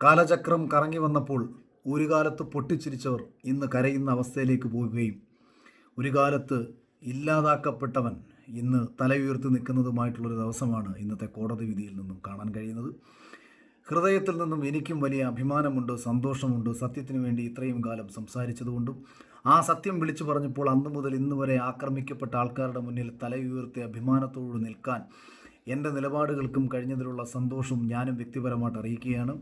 കാലചക്രം കറങ്ങി വന്നപ്പോൾ ഒരു കാലത്ത് പൊട്ടിച്ചിരിച്ചവർ ഇന്ന് കരയുന്ന അവസ്ഥയിലേക്ക് പോവുകയും ഒരു കാലത്ത് ഇല്ലാതാക്കപ്പെട്ടവൻ ഇന്ന് തല ഉയർത്തി നിൽക്കുന്നതുമായിട്ടുള്ളൊരു ദിവസമാണ് ഇന്നത്തെ കോടതി വിധിയിൽ നിന്നും കാണാൻ കഴിയുന്നത്. ഹൃദയത്തിൽ നിന്നും എനിക്കും വലിയ അഭിമാനമുണ്ട് സന്തോഷമുണ്ട്. സത്യത്തിന് വേണ്ടി ഇത്രയും കാലം സംസാരിച്ചതുകൊണ്ടും ആ സത്യം വിളിച്ചു പറഞ്ഞപ്പോൾ അന്ന് മുതൽ ഇന്ന് വരെ ആക്രമിക്കപ്പെട്ട ആൾക്കാരുടെ മുന്നിൽ തല ഉയർത്തി അഭിമാനത്തോട് നിൽക്കാൻ എന്റെ നിലപാടുകൾക്കും കഴിഞ്ഞതിലുള്ള സന്തോഷവും ഞാനും വ്യക്തിപരമായിട്ട് അറിയിക്കുകയാണ്.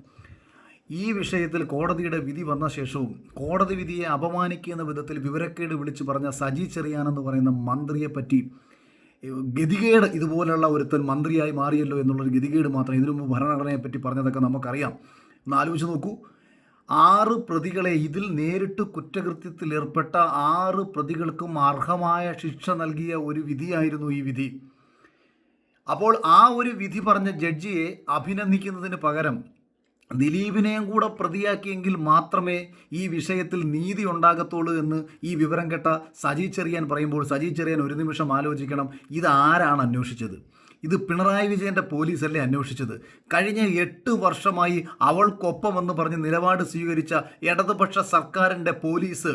ഈ വിഷയത്തിൽ കോടതിയുടെ വിധി വന്ന ശേഷവും കോടതി വിധിയെ അപമാനിക്കുന്ന വിധത്തിൽ വിവരക്കേട് വിളിച്ചു പറഞ്ഞ സജി ചെറിയാനെന്ന് പറയുന്ന മന്ത്രിയെ പറ്റി ഏഹ്, ഗതികേട് ഇതുപോലെയുള്ള ഒരുത്തൻ മന്ത്രിയായി മാറിയല്ലോ എന്നുള്ളൊരു ഗതികേട് മാത്രം ഇതിനു മുമ്പ് ഭരണഘടനയെ പറ്റി പറഞ്ഞതൊക്കെ നമുക്കറിയാം. ഒന്ന് ആലോചിച്ച് നോക്കൂ. ആറ് പ്രതികളെ ഇതിൽ നേരിട്ട് കുറ്റകൃത്യത്തിൽ ഏർപ്പെട്ട ആറ് പ്രതികൾക്കും അർഹമായ ശിക്ഷ നൽകിയ ഒരു വിധിയായിരുന്നു ഈ വിധി. അപ്പോൾ ആ ഒരു വിധി പറഞ്ഞ ജഡ്ജിയെ അഭിനന്ദിക്കുന്നതിന് പകരം ദിലീപിനെയും കൂടെ പ്രതിയാക്കിയെങ്കിൽ മാത്രമേ ഈ വിഷയത്തിൽ നീതി ഉണ്ടാകത്തുള്ളൂ എന്ന് ഈ വിവരം കേട്ട സജി ചെറിയാൻ പറയുമ്പോൾ സജി ചെറിയാൻ ഒരു നിമിഷം ആലോചിക്കണം ഇത് ആരാണ് അന്വേഷിച്ചത്? ഇത് പിണറായി വിജയന്റെ പോലീസല്ലേ അന്വേഷിച്ചത്? കഴിഞ്ഞ എട്ട് വർഷമായി അവൾക്കൊപ്പം എന്ന് പറഞ്ഞ് നിലപാട് സ്വീകരിച്ച ഇടതുപക്ഷ സർക്കാരിന്റെ പോലീസ്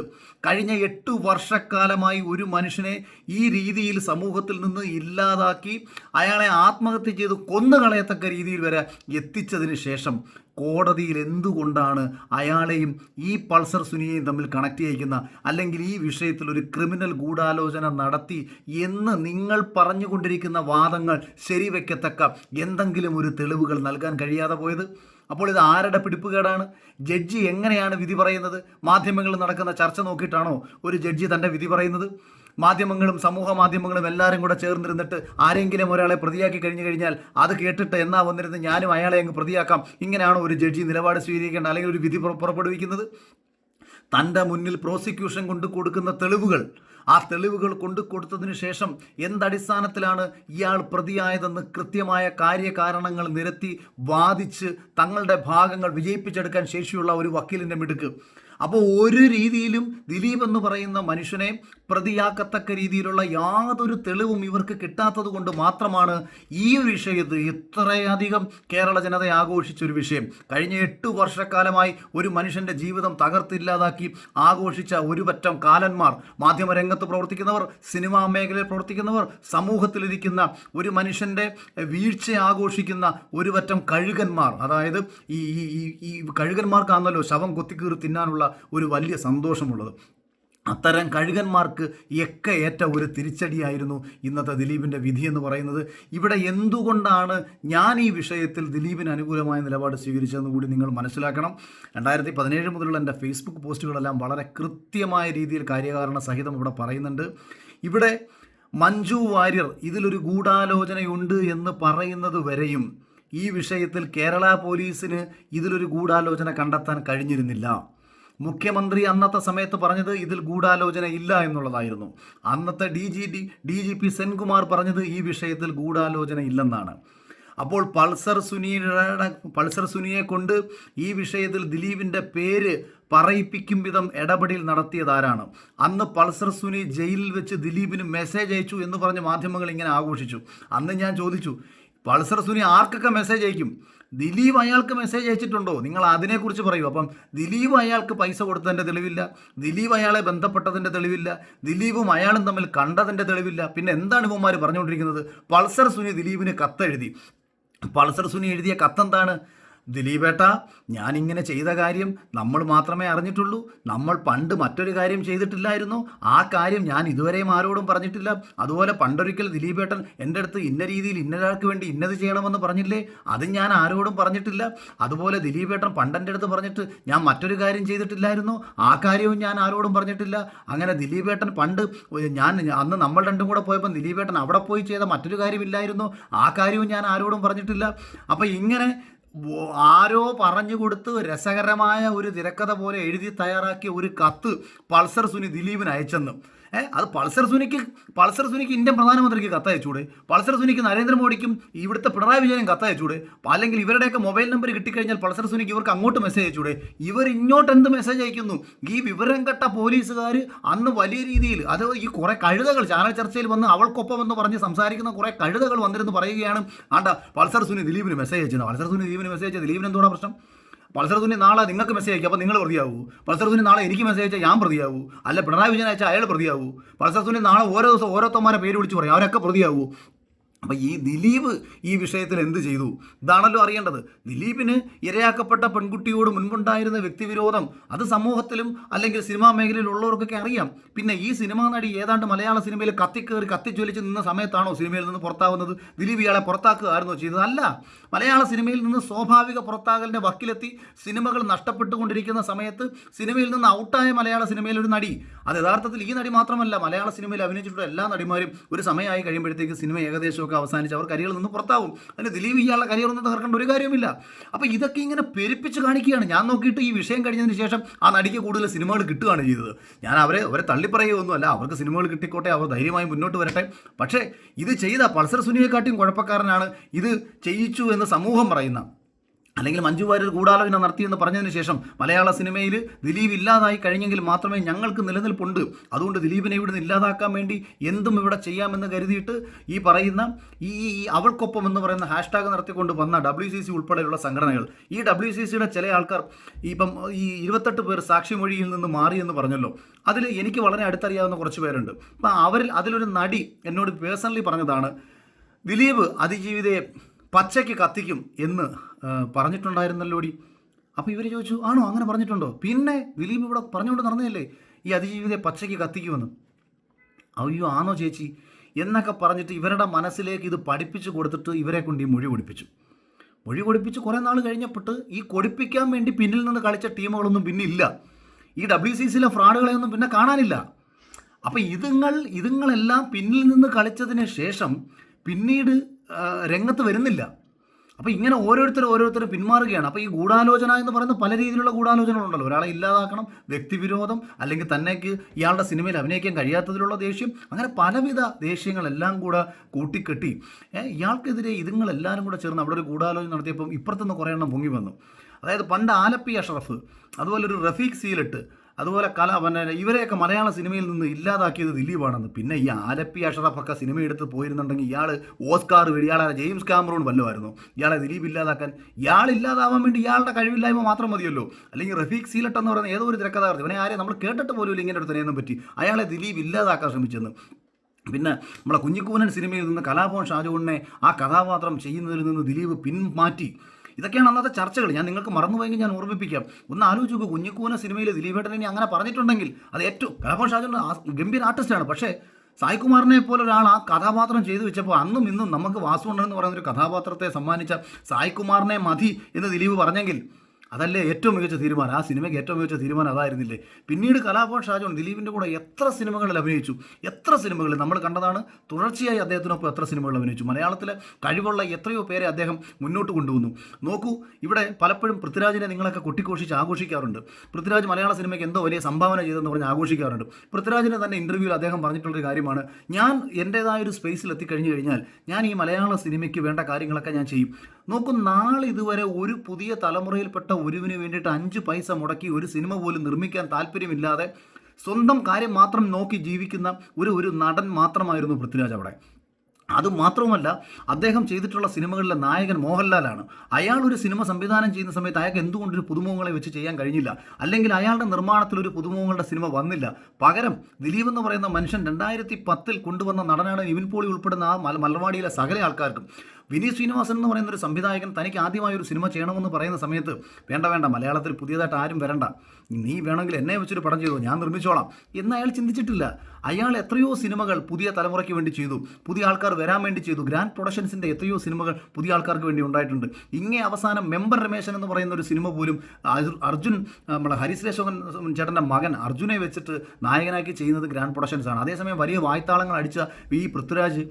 കഴിഞ്ഞ എട്ട് വർഷക്കാലമായി ഒരു മനുഷ്യനെ ഈ രീതിയിൽ സമൂഹത്തിൽ നിന്ന് ഇല്ലാതാക്കി അയാളെ ആത്മഹത്യ ചെയ്ത് കൊന്നുകളയത്തക്ക രീതിയിൽ വരെ എത്തിച്ചതിന് ശേഷം കോടതിയിൽ എന്തുകൊണ്ടാണ് അയാളെയും ഈ പൾസർ സുനിയെയും തമ്മിൽ കണക്ട് ചെയ്യിക്കുന്ന? അല്ലെങ്കിൽ ഈ വിഷയത്തിൽ ഒരു ക്രിമിനൽ ഗൂഢാലോചന നടത്തി എന്ന് നിങ്ങൾ പറഞ്ഞുകൊണ്ടിരിക്കുന്ന വാദങ്ങൾ ശരിവെക്കത്തക്ക എന്തെങ്കിലും ഒരു തെളിവുകൾ നൽകാൻ കഴിയാതെ പോയത്? അപ്പോൾ ഇത് ആരുടെ പിടിപ്പുകേടാണ്? ജഡ്ജി എങ്ങനെയാണ് വിധി പറയുന്നത്? മാധ്യമങ്ങളിൽ നടക്കുന്ന ചർച്ച നോക്കിയിട്ടാണോ ഒരു ജഡ്ജി തന്റെ വിധി പറയുന്നത്? മാധ്യമങ്ങളും സമൂഹ മാധ്യമങ്ങളും എല്ലാവരും കൂടെ ചേർന്നിരുന്നിട്ട് ആരെങ്കിലും ഒരാളെ പ്രതിയാക്കി കഴിഞ്ഞു കഴിഞ്ഞാൽ അത് കേട്ടിട്ട് എന്നാ വന്നിരുന്ന് ഞാനും അയാളെ അങ്ങ് പ്രതിയാക്കാം. ഇങ്ങനെയാണോ ഒരു ജഡ്ജി നിലപാട് സ്വീകരിക്കേണ്ട അല്ലെങ്കിൽ ഒരു വിധി പുറ- പുറപ്പെടുവിക്കുന്നത്? തന്റെ മുന്നിൽ പ്രോസിക്യൂഷൻ കൊണ്ട് കൊടുക്കുന്ന തെളിവുകൾ. ആ തെളിവുകൾ കൊണ്ടു കൊടുത്തതിന് ശേഷം എന്തടിസ്ഥാനത്തിലാണ് ഇയാൾ പ്രതിയായതെന്ന് കൃത്യമായ കാര്യകാരണങ്ങൾ നിരത്തി വാദിച്ച് തങ്ങളുടെ ഭാഗങ്ങൾ വിജയിപ്പിച്ചെടുക്കാൻ ശേഷിയുള്ള ഒരു വക്കീലിന്റെ മിടുക്ക്. അപ്പോൾ ഒരു രീതിയിലും ദിലീപ് എന്ന് പറയുന്ന മനുഷ്യനെ പ്രതിയാക്കത്തക്ക രീതിയിലുള്ള യാതൊരു തെളിവും ഇവർക്ക് കിട്ടാത്തത് കൊണ്ട് മാത്രമാണ് ഈ ഒരു വിഷയത്തിൽ ഇത്രയധികം കേരള ജനത ആഘോഷിച്ചൊരു വിഷയം. കഴിഞ്ഞ എട്ട് വർഷക്കാലമായി ഒരു മനുഷ്യന്റെ ജീവിതം തകർത്തില്ലാതാക്കി ആഘോഷിച്ച ഒരു പറ്റം കാലന്മാർ മാധ്യമരംഗത്ത് പ്രവർത്തിക്കുന്നവർ സിനിമാ മേഖലയിൽ പ്രവർത്തിക്കുന്നവർ സമൂഹത്തിലിരിക്കുന്ന ഒരു മനുഷ്യന്റെ വീഴ്ച ആഘോഷിക്കുന്ന ഒരു പറ്റം കഴുകന്മാർ. അതായത് ഈ ഈ ഈ- കഴുകന്മാർക്കാണല്ലോ ശവം കൊത്തിക്കീറി തിന്നാനുള്ള ഒരു വലിയ സന്തോഷമുള്ളത്. അത്തരം കഴുകന്മാർക്ക് ഒക്കെ ഏറ്റ ഒരു തിരിച്ചടിയായിരുന്നു ഇന്നത്തെ ദിലീപിന്റെ വിധി എന്ന് പറയുന്നത്. ഇവിടെ എന്തുകൊണ്ടാണ് ഞാൻ ഈ വിഷയത്തിൽ ദിലീപിന് അനുകൂലമായ നിലപാട് സ്വീകരിച്ചതെന്ന് കൂടി നിങ്ങൾ മനസ്സിലാക്കണം. രണ്ടായിരത്തി പതിനേഴ് മുതലുള്ള എന്റെ ഫേസ്ബുക്ക് പോസ്റ്റുകളെല്ലാം വളരെ കൃത്യമായ രീതിയിൽ കാര്യകാരണ സഹിതം ഇവിടെ പറയുന്നുണ്ട്. ഇവിടെ മഞ്ജു വാര്യർ ഇതിലൊരു ഗൂഢാലോചനയുണ്ട് എന്ന് പറയുന്നത് വരെയും ഈ വിഷയത്തിൽ കേരള പോലീസിന് ഇതിലൊരു ഗൂഢാലോചന കണ്ടെത്താൻ കഴിഞ്ഞിരുന്നില്ല. മുഖ്യമന്ത്രി അന്നത്തെ സമയത്ത് പറഞ്ഞത് ഇതിൽ ഗൂഢാലോചന ഇല്ല എന്നുള്ളതായിരുന്നു. അന്നത്തെ D G D D G P Senkumar പറഞ്ഞത് ഈ വിഷയത്തിൽ ഗൂഢാലോചന ഇല്ലെന്നാണ്. അപ്പോൾ പൾസർ സുനിയുടെ പൾസർ സുനിയെ കൊണ്ട് ഈ വിഷയത്തിൽ ദിലീപിന്റെ പേര് പറയിപ്പിക്കും വിധം ഇടപെടൽ നടത്തിയതാരാണ് അന്ന് പൾസർ സുനി ജയിലിൽ വെച്ച് ദിലീപിന് മെസ്സേജ് അയച്ചു എന്ന് പറഞ്ഞ് മാധ്യമങ്ങൾ ഇങ്ങനെ ആഘോഷിച്ചു. അന്ന് ഞാൻ ചോദിച്ചു പൾസർ സുനി ആർക്കൊക്കെ മെസ്സേജ് അയക്കും? ദിലീപ് അയാൾക്ക് മെസ്സേജ് അയച്ചിട്ടുണ്ടോ? നിങ്ങൾ അതിനെക്കുറിച്ച് പറയൂ. അപ്പം ദിലീപ് അയാൾക്ക് പൈസ കൊടുത്തതിന്റെ തെളിവില്ല. ദിലീപ് അയാളെ ബന്ധപ്പെട്ടതിന്റെ തെളിവില്ല. ദിലീപും അയാളും തമ്മിൽ കണ്ടതിന്റെ തെളിവില്ല. പിന്നെ എന്താണ് ഇവന്മാർ പറഞ്ഞുകൊണ്ടിരിക്കുന്നത്? പൾസർ സുനി ദിലീപിന് കത്തെഴുതി. പൾസർ സുനി എഴുതിയ കത്തെന്താണ്? ദിലീപേട്ട ഞാനിങ്ങനെ ചെയ്ത കാര്യം നമ്മൾ മാത്രമേ അറിഞ്ഞിട്ടുള്ളൂ. നമ്മൾ പണ്ട് മറ്റൊരു കാര്യം ചെയ്തിട്ടില്ലായിരുന്നു. ആ കാര്യം ഞാൻ ഇതുവരെയും ആരോടും പറഞ്ഞിട്ടില്ല. അതുപോലെ പണ്ടൊരിക്കൽ ദിലീപേട്ടൻ എന്റെ അടുത്ത് ഇന്ന രീതിയിൽ ഇന്നൊരാൾക്ക് വേണ്ടി ഇന്നത് ചെയ്യണമെന്ന് പറഞ്ഞില്ലേ? അത് ഞാൻ ആരോടും പറഞ്ഞിട്ടില്ല. അതുപോലെ ദിലീപേട്ടൻ പണ്ടെന്റെ അടുത്ത് പറഞ്ഞിട്ട് ഞാൻ മറ്റൊരു കാര്യം ചെയ്തിട്ടില്ലായിരുന്നു. ആ കാര്യവും ഞാൻ ആരോടും പറഞ്ഞിട്ടില്ല. അങ്ങനെ ദിലീപേട്ടൻ പണ്ട് ഞാൻ അന്ന് നമ്മൾ രണ്ടും കൂടെ പോയപ്പോൾ ദിലീപേട്ടൻ അവിടെ പോയി ചെയ്ത മറ്റൊരു കാര്യമില്ലായിരുന്നു. ആ കാര്യവും ഞാൻ ആരോടും പറഞ്ഞിട്ടില്ല. അപ്പോൾ ഇങ്ങനെ ആരോ പറഞ്ഞു കൊടുത്ത് രസകരമായ ഒരു തിരക്കഥ പോലെ എഴുതി തയ്യാറാക്കിയ ഒരു കത്ത് പൾസർ സുനി ദിലീപിന് അയച്ചെന്ന്. അത് പൾസർ സുനിക്ക് പൾസർ സുനിക്ക് ഇന്ത്യൻ പ്രധാനമന്ത്രിക്ക് കത്തയച്ചൂടെ. പൾസർ സുനിക്ക് നരേന്ദ്രമോദിക്കും ഇവിടുത്തെ പിണറായി വിജയനും കത്തയച്ചൂടെ. അല്ലെങ്കിൽ ഇവരുടെയൊക്കെ മൊബൈൽ നമ്പർ കിട്ടിക്കഴിഞ്ഞാൽ പൾസർ സുനിക്ക് ഇവർക്ക് അങ്ങോട്ട് മെസ്സേജ് അയച്ചൂടെ. ഇവർ ഇങ്ങോട്ട് എന്ത് മെസ്സേജ് അയക്കുന്നു? ഈ വിവരം കെട്ട പോലീസുകാർ അന്ന് വലിയ രീതിയിൽ അത് ഈ കുറേ കഴുതകൾ ചാനൽ ചർച്ചയിൽ വന്ന് അവൾക്കൊപ്പം എന്ന് പറഞ്ഞ് സംസാരിക്കുന്ന കുറേ കഴുതകൾ വന്നിരുന്നു പറയുകയാണ്. ആണ്ട പൾസർ സുനി ദിലീപിന് മെസ്സേജ് അയച്ചത് പൾസർ സുനി ദിലീപിന് മെസ്സേജ് ദിലീപിന് എന്തുകൊണ്ടാണ് പ്രശ്നം? പൾസർ നാളെ നിങ്ങൾക്ക് മെസ്സേജ് അയക്കും. അപ്പോൾ നിങ്ങൾ പ്രതിയാവൂ. പൾസർ നാളെ എനിക്ക് മെസ്സേജ് അയച്ചാൽ ഞാൻ പ്രതിയാവൂ. അല്ല പിണറായി വിജയൻ അയച്ചാൽ അയാൾ പ്രതിയാവൂ. പൾസർ നാളെ ഓരോ ദിവസം ഓരോത്തന്മാരെ പേര് വിളിച്ച് പറയും. അവരൊക്കെ പ്രതിയാവൂ. അപ്പം ഈ ദിലീപ് ഈ വിഷയത്തിൽ എന്ത് ചെയ്തു? ഇതാണല്ലോ അറിയേണ്ടത്. ദിലീപിന് ഇരയാക്കപ്പെട്ട പെൺകുട്ടിയോട് മുൻപുണ്ടായിരുന്ന വ്യക്തിവിരോധം അത് സമൂഹത്തിലും അല്ലെങ്കിൽ സിനിമാ മേഖലയിലുള്ളവർക്കൊക്കെ അറിയാം. പിന്നെ ഈ സിനിമാ നടി ഏതാണ്ട് മലയാള സിനിമയിൽ കത്തിക്കേറി കത്തിച്ചൊലിച്ച് നിന്ന സമയത്താണോ സിനിമയിൽ നിന്ന് പുറത്താവുന്നത്? ദിലീപ് ഇയാളെ പുറത്താക്കുകയായിരുന്നോ ചെയ്തത്? അല്ല. മലയാള സിനിമയിൽ നിന്ന് സ്വാഭാവിക പുറത്താകലിന്റെ വക്കിലെത്തി സിനിമകൾ നഷ്ടപ്പെട്ടുകൊണ്ടിരിക്കുന്ന സമയത്ത് സിനിമയിൽ നിന്ന് ഔട്ടായ മലയാള സിനിമയിൽ ഒരു നടി. അത് യഥാർത്ഥത്തിൽ ഈ നടി മാത്രമല്ല മലയാള സിനിമയിൽ അഭിനയിച്ചിട്ടുള്ള എല്ലാ നടിമാരും ഒരു സമയമായി കഴിയുമ്പോഴത്തേക്ക് സിനിമ ഏകദേശമൊക്കെ അവസാനിച്ച് അവർ കരിയറിൽ നിന്ന് പുറത്താവും അതിന് ദിലീപ് ഇയാളുടെ കരിയർ ഒന്നും തകർക്കേണ്ട ഒരു കാര്യവുമില്ല. അപ്പോൾ ഇതൊക്കെ ഇങ്ങനെ പെരുപ്പിച്ച് കാണിക്കുകയാണ്. ഞാൻ നോക്കിയിട്ട് ഈ വിഷയം കഴിഞ്ഞതിന് ശേഷം ആ നടിക്ക് കൂടുതൽ സിനിമകൾ കിട്ടുകയാണ് ചെയ്തത്. ഞാൻ അവരെ അവരെ തള്ളിപ്പറയുകയൊന്നുമല്ല അവർക്ക് സിനിമകൾ കിട്ടിക്കോട്ടെ അവർ ധൈര്യമായി മുന്നോട്ട് വരട്ടെ. പക്ഷേ ഇത് ചെയ്ത പൾസർ സുനിയെക്കാട്ടിയും കുഴപ്പക്കാരനാണ് ഇത് ചെയ്യിച്ചു എന്ന് സമൂഹം പറയുന്ന. അല്ലെങ്കിൽ മഞ്ജു വാര്യർ ഗൂഢാലോചന നടത്തിയെന്ന് പറഞ്ഞതിന് ശേഷം മലയാള സിനിമയിൽ ദിലീപ് ഇല്ലാതായി കഴിഞ്ഞെങ്കിൽ മാത്രമേ ഞങ്ങൾക്ക് നിലനിൽപ്പുണ്ട്. അതുകൊണ്ട് ദിലീപിനെ ഇവിടുന്ന് ഇല്ലാതാക്കാൻ വേണ്ടി എന്തും ഇവിടെ ചെയ്യാമെന്ന് കരുതിയിട്ട് ഈ പറയുന്ന ഈ അവൾക്കൊപ്പം എന്ന് പറയുന്ന ഹാഷ്ടാഗ് നടത്തിക്കൊണ്ട് വന്ന ഡബ്ല്യു സി സി ഉൾപ്പെടെയുള്ള സംഘടനകൾ. ഈ ഡബ്ല്യു സി സിയുടെ ചില ആൾക്കാർ ഇപ്പം ഈ ഇരുപത്തെട്ട് പേർ സാക്ഷിമൊഴിയിൽ നിന്ന് മാറിയെന്ന് പറഞ്ഞല്ലോ. അതിൽ എനിക്ക് വളരെ അടുത്തറിയാവുന്ന കുറച്ച് പേരുണ്ട്. അപ്പം അവരിൽ അതിലൊരു നടി എന്നോട് പേഴ്സണലി പറഞ്ഞതാണ് ദിലീപ് അതിജീവിതയെ പച്ചയ്ക്ക് കത്തിക്കും എന്ന് പറഞ്ഞിട്ടുണ്ടായിരുന്നല്ലോടി. അപ്പോൾ ഇവർ ചോദിച്ചു ആണോ? അങ്ങനെ പറഞ്ഞിട്ടുണ്ടോ? പിന്നെ ദിലീപ് ഇവിടെ പറഞ്ഞുകൊണ്ട് നടന്നതല്ലേ ഈ അതിജീവിതയെ പച്ചയ്ക്ക് കത്തിക്കുമെന്ന്. അയ്യോ ആണോ ചേച്ചി. എന്നൊക്കെ പറഞ്ഞിട്ട് ഇവരുടെ മനസ്സിലേക്ക് ഇത് പഠിപ്പിച്ചു കൊടുത്തിട്ട് ഇവരെ കൊണ്ട് ഈ മൊഴി കൊടുപ്പിച്ചു. മൊഴി കൊടുപ്പിച്ച് കുറേ നാൾ കഴിഞ്ഞപ്പെട്ട് ഈ കൊടുപ്പിക്കാൻ വേണ്ടി പിന്നിൽ നിന്ന് കളിച്ച ടീമുകളൊന്നും പിന്നെ ഇല്ല. ഈ ഡബ്ല്യു സി സിയിലെ ഫ്രോഡുകളെയൊന്നും പിന്നെ കാണാനില്ല. അപ്പോൾ ഇതുങ്ങൾ ഇതുങ്ങളെല്ലാം പിന്നിൽ നിന്ന് കളിച്ചതിന് ശേഷം പിന്നീട് രംഗത്ത് വരുന്നില്ല. അപ്പോൾ ഇങ്ങനെ ഓരോരുത്തർ ഓരോരുത്തർ പിന്മാറുകയാണ്. അപ്പോൾ ഈ ഗൂഢാലോചന എന്ന് പറയുന്ന പല രീതിയിലുള്ള ഗൂഢാലോചനകളുണ്ടല്ലോ. ഒരാളെ ഇല്ലാതാക്കണം വ്യക്തിവിരോധം അല്ലെങ്കിൽ തന്നേക്ക് ഇയാളുടെ സിനിമയിൽ അഭിനയിക്കാൻ കഴിയാത്തതിലുള്ള ദേഷ്യം അങ്ങനെ പലവിധ ദേഷ്യങ്ങളെല്ലാം കൂടെ കൂട്ടിക്കെട്ടി. ഇയാൾക്കെതിരെ ഇതുങ്ങളെല്ലാവരും കൂടെ ചേർന്ന് അവിടെ ഒരു ഗൂഢാലോചന നടത്തിയപ്പം ഇപ്പുറത്തുനിന്ന് കുറേ എണ്ണം പൊങ്ങി വന്നു. അതായത് പണ്ട് ആലപ്പി അഷറഫ് അതുപോലെ ഒരു റഫീഖ് സീലിട്ട് അതുപോലെ കല പിന്നെ ഇവരെയൊക്കെ മലയാള സിനിമയിൽ നിന്ന് ഇല്ലാതാക്കിയത് ദിലീപാണെന്ന്. പിന്നെ ഈ ആലപ്പി അഷറഫൊക്കെ സിനിമ എടുത്ത് പോയിരുന്നുണ്ടെങ്കിൽ ഇയാൾ ഓസ്കാർ ഇയാളെ ജെയിംസ് കാമറൂൺ വല്ലമായിരുന്നു. ഇയാളെ ദിലീപ് ഇല്ലാതാക്കാൻ ഇയാൾ ഇല്ലാതാവാൻ വേണ്ടി ഇയാളുടെ കഴിവില്ലായ്മ മാത്രം മതിയല്ലോ. അല്ലെങ്കിൽ റഫീഖ് സീലട്ട് എന്ന് പറയുന്ന ഏതോ ഒരു തിരക്കഥാകൃത്ത് ഇവനെ ആരെയും നമ്മൾ കേട്ടിട്ട് പോലും ഇങ്ങനെ തനെയൊന്നും പറ്റി. അയാളെ ദിലീപ് ഇല്ലാതാക്കാൻ ശ്രമിച്ചെന്ന്. പിന്നെ നമ്മളെ കുഞ്ഞിക്കൂനൻ സിനിമയിൽ നിന്ന് കലാഭവൻ ഷാജുവിനെ ആ കഥാപാത്രം ചെയ്യുന്നതിൽ നിന്ന് ദിലീപ് പിന്മാറ്റി ഇതൊക്കെയാണ് അന്നത്തെ ചർച്ചകൾ. ഞാൻ നിങ്ങൾക്ക് മറന്നുപോയെങ്കിൽ ഞാൻ ഓർമ്മിപ്പിക്കാം. ഒന്ന് ആലോചിച്ച് നോക്കൂ കുഞ്ഞിക്കൂന സിനിമയിൽ ദിലീപേട്ടനെ അങ്ങനെ പറഞ്ഞിട്ടുണ്ടെങ്കിൽ അത് ഏറ്റവും കലാഭവൻ ഷാജുവിന്റെ ഗംഭീർ ആർട്ടിസ്റ്റാണ്. പക്ഷേ സായികുമാറിനെ പോലെ ഒരാൾ ആ കഥാപാത്രം ചെയ്തു വെച്ചപ്പോൾ അന്നും ഇന്നും നമുക്ക് വാസുണ്ടെന്ന് പറയുന്ന ഒരു കഥാപാത്രത്തെ സമ്മാനിച്ച സായികുമാറിനെ മതി എന്ന് ദിലീപ് പറഞ്ഞെങ്കിൽ അതല്ലേ ഏറ്റവും മികച്ച തീരുമാനം. ആ സിനിമയ്ക്ക് ഏറ്റവും മികച്ച തീരുമാനം അതായിരുന്നില്ലേ? പിന്നീട് കലാഭവൻ ഷാജോൺ ദിലീപിന്റെ കൂടെ എത്ര സിനിമകളിൽ അഭിനയിച്ചു? എത്ര സിനിമകളിൽ? നമ്മൾ കണ്ടതാണ് തുടർച്ചയായി അദ്ദേഹത്തിനൊപ്പം എത്ര സിനിമകളിൽ അഭിനയിച്ചു. മലയാളത്തിലെ കഴിവുള്ള എത്രയോ പേരെ അദ്ദേഹം മുന്നോട്ട് കൊണ്ടുവന്നു. നോക്കൂ ഇവിടെ പലപ്പോഴും പൃഥ്വിരാജിനെ നിങ്ങളൊക്കെ കൊട്ടിഘോഷിച്ച് ആഘോഷിക്കാറുണ്ട്. പൃഥ്വിരാജ് മലയാള സിനിമയ്ക്ക് എന്തോ വലിയ സംഭാവന ചെയ്തെന്ന് പറഞ്ഞ് ആഘോഷിക്കാറുണ്ട്. പൃഥ്വിരാജിനെ തന്നെ ഇന്റർവ്യൂവിൽ അദ്ദേഹം പറഞ്ഞിട്ടുള്ളൊരു കാര്യമാണ് ഞാൻ എന്റേതായ ഒരു സ്പേസിൽ എത്തിക്കഴിഞ്ഞു കഴിഞ്ഞാൽ ഞാൻ ഈ മലയാള സിനിമയ്ക്ക് വേണ്ട കാര്യങ്ങളൊക്കെ ഞാൻ ചെയ്യും. നോക്കൂ നാളെ ഇതുവരെ ഒരു പുതിയ തലമുറയിൽപ്പെട്ട ഒരുവിന് വേണ്ടിയിട്ട് അഞ്ച് പൈസ മുടക്കി ഒരു സിനിമ പോലും നിർമ്മിക്കാൻ താല്പര്യമില്ലാതെ സ്വന്തം കാര്യം മാത്രം നോക്കി ജീവിക്കുന്ന ഒരു ഒരു നടൻ മാത്രമായിരുന്നു പൃഥ്വിരാജ് അവിടെ. അത് മാത്രവുമല്ല അദ്ദേഹം ചെയ്തിട്ടുള്ള സിനിമകളിലെ നായകൻ മോഹൻലാലാണ്. അയാൾ ഒരു സിനിമ സംവിധാനം ചെയ്യുന്ന സമയത്ത് അയാൾക്ക് എന്തുകൊണ്ട് ഒരു പുതുമുഖങ്ങളെ വെച്ച് ചെയ്യാൻ കഴിഞ്ഞില്ല? അല്ലെങ്കിൽ അയാളുടെ നിർമ്മാണത്തിൽ ഒരു പുതുമുഖങ്ങളുടെ സിനിമ വന്നില്ല? പകരം ദിലീപ് എന്ന് പറയുന്ന മനുഷ്യൻ രണ്ടായിരത്തി പത്തിൽ കൊണ്ടുവന്ന നടനാണ് നിവിൻ പോളി ഉൾപ്പെടുന്ന ആ മല മലവാടിയിലെ സകല ആൾക്കാർക്കും. വിനീത് ശ്രീനിവാസൻ എന്ന് പറയുന്ന ഒരു സംവിധായകൻ തനിക്ക് ആദ്യമായി ഒരു സിനിമ ചെയ്യണമെന്ന് പറയുന്ന സമയത്ത് വേണ്ട വേണ്ട മലയാളത്തിൽ പുതിയതായിട്ട് ആരും വരണ്ട. നീ വേണമെങ്കിൽ എന്നെ വെച്ചൊരു പടം ചെയ്തു? ഞാൻ നിർമ്മിച്ചോളാം. എന്ന് അയാൾ ചിന്തിച്ചിട്ടില്ല. അയാൾ എത്രയോ സിനിമകൾ പുതിയ തലമുറയ്ക്ക് വേണ്ടി ചെയ്തു. പുതിയ ആൾക്കാർ വരാൻ വേണ്ടി ചെയ്തു. ഗ്രാൻഡ് പ്രൊഡക്ഷൻസിന്റെ എത്രയോ സിനിമകൾ പുതിയ ആൾക്കാർക്ക് വേണ്ടി ഉണ്ടായിട്ടുണ്ട്. ഇങ്ങേ അവസാനം മെമ്പർ രമേശൻ എന്ന് പറയുന്ന ഒരു സിനിമ പോലും അർജുൻ നമ്മളെ ഹരിശ്രേശോകൻ ചേട്ടന്റെ മകൻ അർജുനെ വെച്ചിട്ട് നായകനാക്കി ചെയ്യുന്നത് ഗ്രാൻഡ് പ്രൊഡക്ഷൻസ് ആണ്. അതേസമയം വലിയ വായ്ത്താളങ്ങൾ അടിച്ച ഈ പൃഥ്വിരാജ്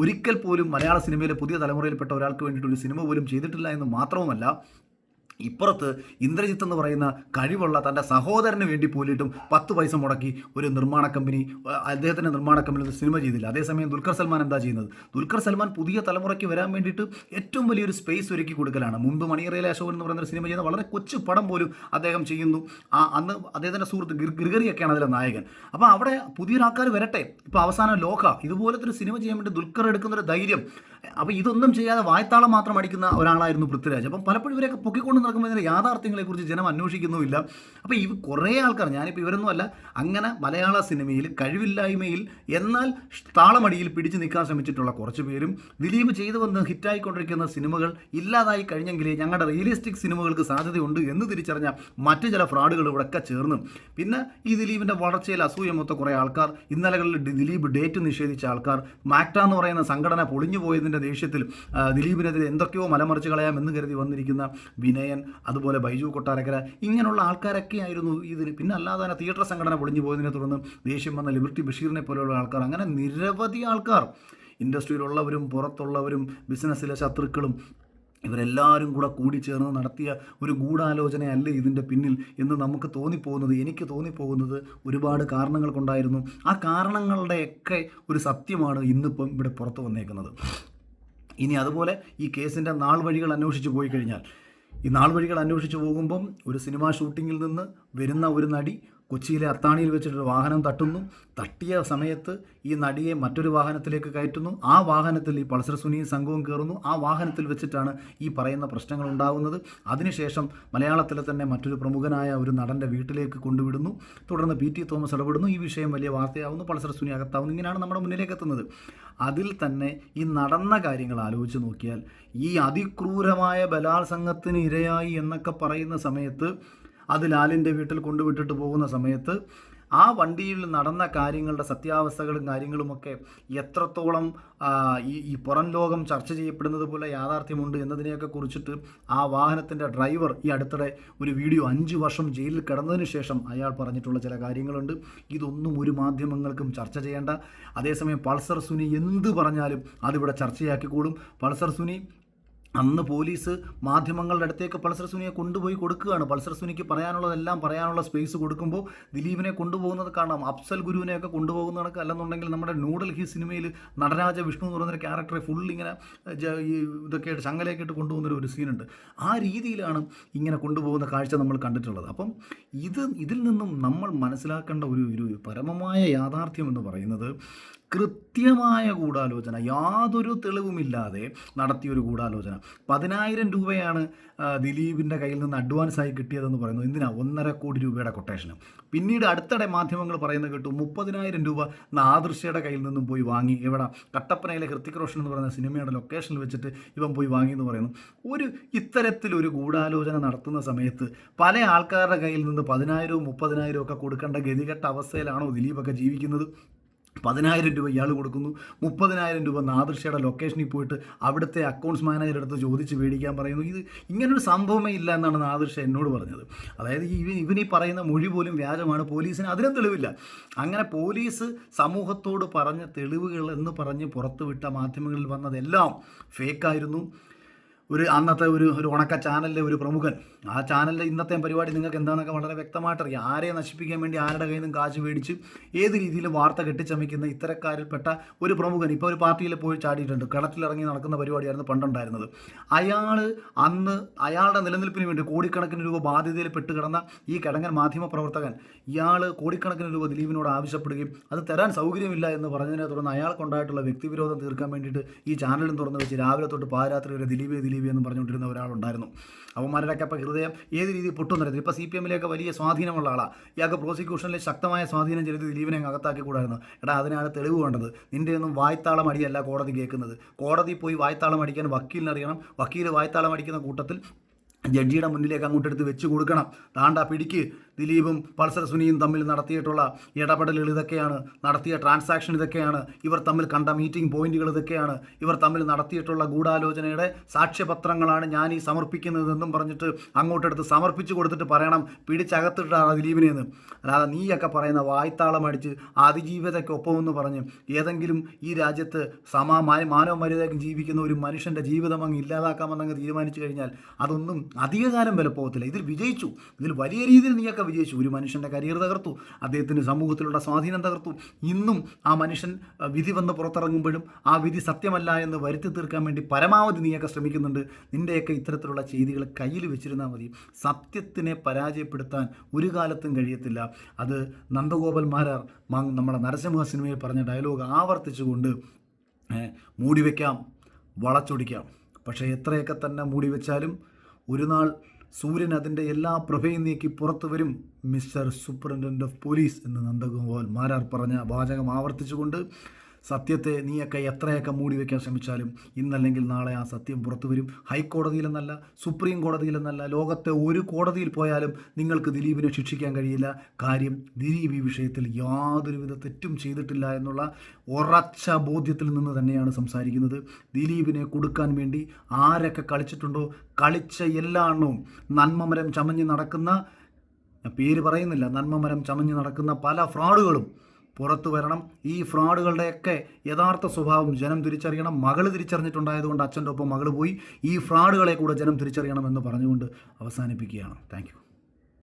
ഒരിക്കൽ പോലും മലയാള സിനിമയിലെ പുതിയ തലമുറയിൽപ്പെട്ട ഒരാൾക്ക് വേണ്ടിയിട്ട് ഒരു സിനിമ പോലും ചെയ്തിട്ടില്ല എന്ന് മാത്രവുമല്ല ഇപ്പുറത്ത് ഇന്ദ്രജിത്ത് എന്ന് പറയുന്ന കഴിവുള്ള തന്റെ സഹോദരന് വേണ്ടി പോലിട്ടും പത്ത് പൈസ മുടക്കി ഒരു നിർമ്മാണ കമ്പനി അദ്ദേഹത്തിന്റെ നിർമ്മാണ കമ്പനി ഒരു സിനിമ ചെയ്തില്ല. അതേസമയം ദുൽഖർ സൽമാൻ എന്താ ചെയ്യുന്നത്? ദുൽഖർ സൽമാൻ പുതിയ തലമുറയ്ക്ക് വരാൻ വേണ്ടിയിട്ട് ഏറ്റവും വലിയൊരു സ്പേസ് ഒരുക്കി കൊടുക്കലാണ്. മുമ്പ് മണിയറയിലെ അശോകൻ എന്ന് പറയുന്ന സിനിമ ചെയ്യുന്ന വളരെ കൊച്ചു പടം പോലും അദ്ദേഹം ചെയ്യുന്നു. ആ അന്ന് അദ്ദേഹത്തിന്റെ സുഹൃത്ത് ഗിർ ഗിർഗറിയൊക്കെയാണ് അതിലെ നായകൻ. അപ്പോൾ അവിടെ പുതിയൊരാൾക്കാർ വരട്ടെ. ഇപ്പോൾ അവസാനം ലോക ഇതുപോലത്തെ ഒരു സിനിമ ചെയ്യാൻ വേണ്ടി ദുൽഖർ എടുക്കുന്ന ഒരു ധൈര്യം. അപ്പോൾ ഇതൊന്നും ചെയ്യാതെ വായത്താളം മാത്രം അടിക്കുന്ന ഒരാളായിരുന്നു പൃഥ്വിരാജ്. അപ്പം പലപ്പോഴും ഇവരെയൊക്കെ പൊക്കിക്കൊണ്ട് നടക്കുമ്പോൾ ഇതിന്റെ യാഥാർത്ഥ്യങ്ങളെക്കുറിച്ച് ജനം അന്വേഷിക്കുന്നുമില്ല. അപ്പോൾ ഇവ കുറേ ആൾക്കാർ ഞാനിപ്പോൾ ഇവരൊന്നുമല്ല അങ്ങനെ മലയാള സിനിമയിൽ കഴിവില്ലായ്മയിൽ എന്നാൽ താളമടിയിൽ പിടിച്ചു നിൽക്കാൻ ശ്രമിച്ചിട്ടുള്ള കുറച്ച് പേരും ദിലീപ് ചെയ്തു വന്ന് ഹിറ്റായിക്കൊണ്ടിരിക്കുന്ന സിനിമകൾ ഇല്ലാതായി കഴിഞ്ഞെങ്കിലേ ഞങ്ങളുടെ റിയലിസ്റ്റിക് സിനിമകൾക്ക് സാധ്യതയുണ്ട് എന്ന് തിരിച്ചറിഞ്ഞ മറ്റ് ചില ഫ്രോഡുകൾ ഇവിടെയൊക്കെ ചേർന്ന്. പിന്നെ ഈ ദിലീപിന്റെ വളർച്ചയിൽ അസൂയമൊത്ത കുറേ ആൾക്കാർ ഇന്നലകളിൽ ദിലീപ് ഡേറ്റ് നിഷേധിച്ച ആൾക്കാർ മാക്ട എന്ന് പറയുന്ന സംഘടന പൊളിഞ്ഞു പോയതിന്റെ ദേഷ്യത്തിൽ ദിലീപിനെതിരെ എന്തൊക്കെയോ മലമറിച്ച് കളയാം എന്ന് കരുതി വന്നിരിക്കുന്ന വിനയൻ അതുപോലെ ബൈജു കൊട്ടാരക്കര ഇങ്ങനെയുള്ള ആൾക്കാരൊക്കെ ആയിരുന്നു ഇതിന്. പിന്നെ അല്ലാതെ തന്നെ തിയേറ്റർ സംഘടന പൊളിഞ്ഞു പോയതിനെ തുടർന്ന് ദേഷ്യം വന്ന ലിബർട്ടി ബഷീറിനെ പോലെയുള്ള ആൾക്കാർ അങ്ങനെ നിരവധി ആൾക്കാർ. ഇൻഡസ്ട്രിയിലുള്ളവരും പുറത്തുള്ളവരും ബിസിനസ്സിലെ ശത്രുക്കളും ഇവരെല്ലാവരും കൂടെ കൂടിച്ചേർന്ന് നടത്തിയ ഒരു ഗൂഢാലോചനയല്ല ഇതിന്റെ പിന്നിൽ എന്ന് നമുക്ക് തോന്നിപ്പോകുന്നത് എനിക്ക് തോന്നിപ്പോകുന്നത് ഒരുപാട് കാരണങ്ങൾ കൊണ്ടായിരുന്നു ആ കാരണങ്ങളുടെയൊക്കെ ഒരു സത്യമാണ് ഇന്നിപ്പം ഇവിടെ പുറത്തു വന്നേക്കുന്നത്. ഇനി അതുപോലെ ഈ കേസിന്റെ നാൾ വഴികൾ അന്വേഷിച്ച് പോയി കഴിഞ്ഞാൽ ഈ നാൾ വഴികൾ അന്വേഷിച്ച് പോകുമ്പം ഒരു സിനിമാ ഷൂട്ടിങ്ങിൽ നിന്ന് വരുന്ന ഒരു നടി കൊച്ചിയിലെ അത്താണിയിൽ വെച്ചിട്ടൊരു വാഹനം തട്ടുന്നു. തട്ടിയ സമയത്ത് ഈ നടിയെ മറ്റൊരു വാഹനത്തിലേക്ക് കയറ്റുന്നു. ആ വാഹനത്തിൽ ഈ പൾസർ സുനിയും സംഘവും കയറുന്നു. ആ വാഹനത്തിൽ വെച്ചിട്ടാണ് ഈ പറയുന്ന പ്രശ്നങ്ങൾ ഉണ്ടാകുന്നത് അതിനുശേഷം മലയാളത്തിലെ തന്നെ മറ്റൊരു പ്രമുഖനായ ഒരു നടന്റെ വീട്ടിലേക്ക് കൊണ്ടുവിടുന്നു. തുടർന്ന് പി ടി തോമസ് ഇടപെടുന്നു. ഈ വിഷയം വലിയ വാർത്തയാവുന്നു. പൾസർ സുനി അകത്താവുന്നു. ഇങ്ങനെയാണ് നമ്മുടെ മുന്നിലേക്ക് എത്തുന്നത് അതിൽ തന്നെ ഈ നടന്ന കാര്യങ്ങൾ ആലോചിച്ച് നോക്കിയാൽ ഈ അതിക്രൂരമായ ബലാത്സംഗത്തിന് ഇരയായി എന്നൊക്കെ പറയുന്ന സമയത്ത് അത് ലാലിന്റെ വീട്ടിൽ കൊണ്ടുവിട്ടിട്ട് പോകുന്ന സമയത്ത് ആ വണ്ടിയിൽ നടന്ന കാര്യങ്ങളുടെ സത്യാവസ്ഥകളും കാര്യങ്ങളുമൊക്കെ എത്രത്തോളം ഈ പുറം ലോകം ചർച്ച ചെയ്യപ്പെടുന്നത് പോലെ യാഥാർത്ഥ്യമുണ്ട് എന്നതിനെയൊക്കെ കുറിച്ചിട്ട് ആ വാഹനത്തിന്റെ ഡ്രൈവർ ഈ അടുത്തിടെ ഒരു വീഡിയോ അഞ്ച് വർഷം ജയിലിൽ കിടന്നതിന് ശേഷം അയാൾ പറഞ്ഞിട്ടുള്ള ചില കാര്യങ്ങളുണ്ട്. ഇതൊന്നും ഒരു മാധ്യമങ്ങൾക്കും ചർച്ച ചെയ്യേണ്ട. അതേസമയം പൾസർ സുനി എന്ത് പറഞ്ഞാലും അതിവിടെ ചർച്ചയാക്കിക്കൂടും. പൾസർ സുനി അന്ന് പോലീസ് മാധ്യമങ്ങളുടെ അടുത്തേക്ക് പൾസർ സുനിയെ കൊണ്ടുപോയി കൊടുക്കുകയാണ്. പൾസർ സുനിക്ക് പറയാനുള്ളതെല്ലാം പറയാനുള്ള സ്പേസ് കൊടുക്കുമ്പോൾ ദിലീപിനെ കൊണ്ടുപോകുന്നത് കാണാം. അഫ്സൽ ഗുരുവിനെയൊക്കെ കൊണ്ടുപോകുന്ന കണക്ക് അല്ലെന്നുണ്ടെങ്കിൽ നമ്മുടെ ന്യൂഡൽഹി സിനിമയിൽ നടരാജ വിഷ്ണു എന്ന് പറയുന്നൊരു ക്യാരക്ടറെ ഫുൾ ഇങ്ങനെ ഈ ഇതൊക്കെ ആയിട്ട് ചങ്ങലയൊക്കെ ഇട്ട് കൊണ്ടുപോകുന്നൊരു ഒരു സീനുണ്ട് ആ രീതിയിലാണ് ഇങ്ങനെ കൊണ്ടുപോകുന്ന കാഴ്ച നമ്മൾ കണ്ടിട്ടുള്ളത്. അപ്പം ഇത് ഇതിൽ നിന്നും നമ്മൾ മനസ്സിലാക്കേണ്ട ഒരു ഒരു പരമമായ യാഥാർത്ഥ്യം എന്ന് പറയുന്നത് കൃത്യമായ ഗൂഢാലോചന യാതൊരു തെളിവുമില്ലാതെ നടത്തിയൊരു ഗൂഢാലോചന. പതിനായിരം രൂപയാണ് ദിലീപിന്റെ കയ്യിൽ നിന്ന് അഡ്വാൻസായി കിട്ടിയതെന്ന് പറയുന്നു. എന്തിനാ? ഒന്നര കോടി രൂപയുടെ കൊട്ടേഷന് പിന്നീട് അടുത്തിടെ മാധ്യമങ്ങൾ പറയുന്നത് കേട്ടു മുപ്പതിനായിരം രൂപ നാദൃശ്യയുടെ കയ്യിൽ നിന്നും പോയി വാങ്ങി. ഇവിടെ കട്ടപ്പനയിലെ ഹൃത്തിക് റോഷൻ എന്ന് പറയുന്ന സിനിമയുടെ ലൊക്കേഷനിൽ വെച്ചിട്ട് ഇവൻ പോയി വാങ്ങി എന്ന് പറയുന്നു. ഒരു ഇത്തരത്തിലൊരു ഗൂഢാലോചന നടത്തുന്ന സമയത്ത് പല ആൾക്കാരുടെ കയ്യിൽ നിന്ന് പതിനായിരവും മുപ്പതിനായിരവും ഒക്കെ കൊടുക്കേണ്ട ഗതികെട്ട അവസ്ഥയിലാണോ ദിലീപൊക്കെ ജീവിക്കുന്നത്? പതിനായിരം രൂപ ഇയാൾ കൊടുക്കുന്നു. മുപ്പതിനായിരം രൂപ നാദൃശ്യയുടെ ലൊക്കേഷനിൽ പോയിട്ട് അവിടുത്തെ അക്കൗണ്ട്സ് മാനേജർ അടുത്ത് ചോദിച്ച് മേടിക്കാൻ പറയുന്നു. ഇത് ഇങ്ങനൊരു സംഭവമേ ഇല്ല എന്നാണ് നാദൃശ എന്നോട് പറഞ്ഞത്. അതായത് ഇവൻ ഇവനീ പറയുന്ന മൊഴി പോലും വ്യാജമാണ്. പോലീസിന് അതിനും തെളിവില്ല. അങ്ങനെ പോലീസ് സമൂഹത്തോട് പറഞ്ഞ തെളിവുകൾ എന്ന് പറഞ്ഞ് പുറത്തുവിട്ട മാധ്യമങ്ങളിൽ വന്നതെല്ലാം ഫേക്കായിരുന്നു ഒരു അന്നത്തെ ഒരു ഒരു ഉണക്ക ചാനലിലെ ഒരു പ്രമുഖൻ. ആ ചാനലിലെ ഇന്നത്തെ പരിപാടി നിങ്ങൾക്ക് എന്താണെന്നൊക്കെ വളരെ വ്യക്തമായിട്ട് അറിയാം ആരെ നശിപ്പിക്കാൻ വേണ്ടി ആരുടെ കയ്യിൽ നിന്നും കാശ് മേടിച്ച് ഏത് രീതിയിലും വാർത്ത കെട്ടിച്ചമയ്ക്കുന്ന ഇത്തരക്കാരിൽപ്പെട്ട ഒരു പ്രമുഖൻ ഇപ്പോൾ ഒരു പാർട്ടിയിൽ പോയി ചാടിയിട്ടുണ്ട്. കളത്തിലിറങ്ങി നടക്കുന്ന പരിപാടിയായിരുന്നു പണ്ടുണ്ടായിരുന്നത്. അയാൾ അന്ന് അയാളുടെ നിലനിൽപ്പിന് വേണ്ടി കോടിക്കണക്കിന് രൂപ ബാധ്യതയിൽ പെട്ട് കിടന്ന ഈ കിടങ്ങൻ മാധ്യമ പ്രവർത്തകൻ ഇയാൾ കോടിക്കണക്കിന് രൂപ ദിലീപിനോട് ആവശ്യപ്പെടുകയും അത് തരാൻ സൗകര്യമില്ല എന്ന് പറഞ്ഞതിനെ തുടർന്ന് അയാൾക്കുണ്ടായിട്ടുള്ള വ്യക്തിവിരോധം തീർക്കാൻ വേണ്ടിയിട്ട് ഈ ചാനലും തുറന്നു വെച്ച് രാവിലെ തൊട്ട് പാതിരാത്രി വരെ ദിലീപ് ദിലീപ് എന്ന് പറഞ്ഞുകൊണ്ടിരുന്ന ഒരാളുണ്ടായിരുന്നു. അവന്മാരുടെയൊക്കെ അപ്പോൾ ഹൃദയം ഏത് രീതിയിൽ പൊട്ടും തരത്തില്ല ഇപ്പോൾ സി പി എമ്മിലേക്ക് വലിയ സ്വാധീനമുള്ള ആളാണ് ഇയാൾക്ക് പ്രോസിക്യൂഷനിൽ ശക്തമായ സ്വാധീനം ചെലുത്തി ദിലീപിനെ അകത്താക്കി കൂടായിരുന്നു എടാ അതിനാണ് തെളിവ് വേണ്ടത്. നിന്റെ ഒന്നും വായ്ത്താളം അടിയല്ല കോടതി കേൾക്കുന്നത്. കോടതി പോയി വായ്ത്താളം അടിക്കാൻ വക്കീലിനറിയണം വക്കീൽ വായ്ത്താളം അടിക്കുന്ന കൂട്ടത്തിൽ ജഡ്ജിയുടെ മുന്നിലേക്ക് അങ്ങോട്ടെടുത്ത് വെച്ച് കൊടുക്കണം. താണ്ട പിടിക്ക്. ദിലീപും പൾസർ സുനിയും തമ്മിൽ നടത്തിയിട്ടുള്ള ഇടപെടലുകൾ ഇതൊക്കെയാണ് നടത്തിയ ട്രാൻസാക്ഷൻ ഇതൊക്കെയാണ് ഇവർ തമ്മിൽ കണ്ട മീറ്റിംഗ് പോയിന്റുകൾ ഇതൊക്കെയാണ് ഇവർ തമ്മിൽ നടത്തിയിട്ടുള്ള ഗൂഢാലോചനയുടെ സാക്ഷ്യപത്രങ്ങളാണ് ഞാൻ ഈ സമർപ്പിക്കുന്നതെന്നും പറഞ്ഞിട്ട് അങ്ങോട്ടെടുത്ത് സമർപ്പിച്ചു കൊടുത്തിട്ട് പറയണം പിടിച്ചകത്തിട്ടാണ് ദിലീപിനെന്ന്. അല്ലാതെ നീയൊക്കെ പറയുന്ന വായ്ത്താളം അടിച്ച് അതിജീവിതയ്ക്കൊപ്പമെന്ന് പറഞ്ഞ് ഏതെങ്കിലും ഈ രാജ്യത്ത് സമാ മാനവ മര്യാദയ്ക്ക് ജീവിക്കുന്ന ഒരു മനുഷ്യന്റെ ജീവിതം അങ്ങ് ഇല്ലാതാക്കാമെന്നങ്ങ് തീരുമാനിച്ചു കഴിഞ്ഞാൽ അതൊന്നും അധികകാലം വില പോകത്തില്ല ഇതിൽ വിജയിച്ചു. ഇതിൽ വലിയ രീതിയിൽ നീയൊക്കെ വിജയിച്ചു. ഒരു മനുഷ്യന്റെ കരിയർ തകർത്തു. അദ്ദേഹത്തിന് സമൂഹത്തിലുള്ള സ്വാധീനം തകർത്തു. ഇന്നും ആ മനുഷ്യൻ വിധി വന്ന് പുറത്തിറങ്ങുമ്പോഴും ആ വിധി സത്യമല്ല എന്ന് വരുത്തി തീർക്കാൻ വേണ്ടി പരമാവധി നീയൊക്കെ ശ്രമിക്കുന്നുണ്ട്. നിന്റെയൊക്കെ ഇത്തരത്തിലുള്ള ചെയ്തികൾ കയ്യിൽ വെച്ചിരുന്നാൽ മതി. സത്യത്തിനെ പരാജയപ്പെടുത്താൻ ഒരു കാലത്തും കഴിയത്തില്ല. അത് നന്ദഗോപാൽ മാരാർ നമ്മുടെ നരസിംഹ സിനിമയിൽ പറഞ്ഞ ഡയലോഗ് ആവർത്തിച്ചുകൊണ്ട് മൂടി വയ്ക്കാം വളച്ചൊടിക്കാം. പക്ഷേ എത്രയൊക്കെ തന്നെ മൂടി വെച്ചാലും ഒരു നാൾ സൂര്യൻ അതിന്റെ എല്ലാ പ്രഭയും നീക്കി പുറത്തു വരും. മിസ്റ്റർ സൂപ്രണ്ടന്റ് ഓഫ് പോലീസ് എന്ന് നന്ദഗോപാൽ മാരാർ പറഞ്ഞ വാചകം ആവർത്തിച്ചുകൊണ്ട് സത്യത്തെ നീയൊക്കെ എത്രയൊക്കെ മൂടി വയ്ക്കാൻ ശ്രമിച്ചാലും ഇന്നല്ലെങ്കിൽ നാളെ ആ സത്യം പുറത്തു വരും. ഹൈക്കോടതിയിലെന്നല്ല സുപ്രീം കോടതിയിലെന്നല്ല ലോകത്തെ ഒരു കോടതിയിൽ പോയാലും നിങ്ങൾക്ക് ദിലീപിനെ ശിക്ഷിക്കാൻ കഴിയില്ല. കാര്യം ദിലീപ് ഈ വിഷയത്തിൽ യാതൊരുവിധ തെറ്റും ചെയ്തിട്ടില്ല എന്നുള്ള ഉറച്ച ബോധ്യത്തിൽ നിന്ന് തന്നെയാണ് സംസാരിക്കുന്നത്. ദിലീപിനെ കൊടുക്കാൻ വേണ്ടി ആരൊക്കെ കളിച്ചിട്ടുണ്ടോ കളിച്ച എല്ലാ എണ്ണവും നന്മമരം ചമഞ്ഞ് നടക്കുന്ന പേര് പറയുന്നില്ല നന്മമരം ചമഞ്ഞ് നടക്കുന്ന പല ഫ്രോഡുകളും പുറത്തു വരണം. ഈ ഫ്രോഡുകളുടെയൊക്കെ യഥാർത്ഥ സ്വഭാവം ജനം തിരിച്ചറിയണം. മകൾ തിരിച്ചറിഞ്ഞിട്ടുണ്ടായതുകൊണ്ട് അച്ഛന്റെ ഒപ്പം മകൾ പോയി. ഈ ഫ്രോഡുകളെ കൂടെ ജനം തിരിച്ചറിയണം തിരിച്ചറിയണമെന്ന് പറഞ്ഞുകൊണ്ട് അവസാനിപ്പിക്കുകയാണ്. താങ്ക്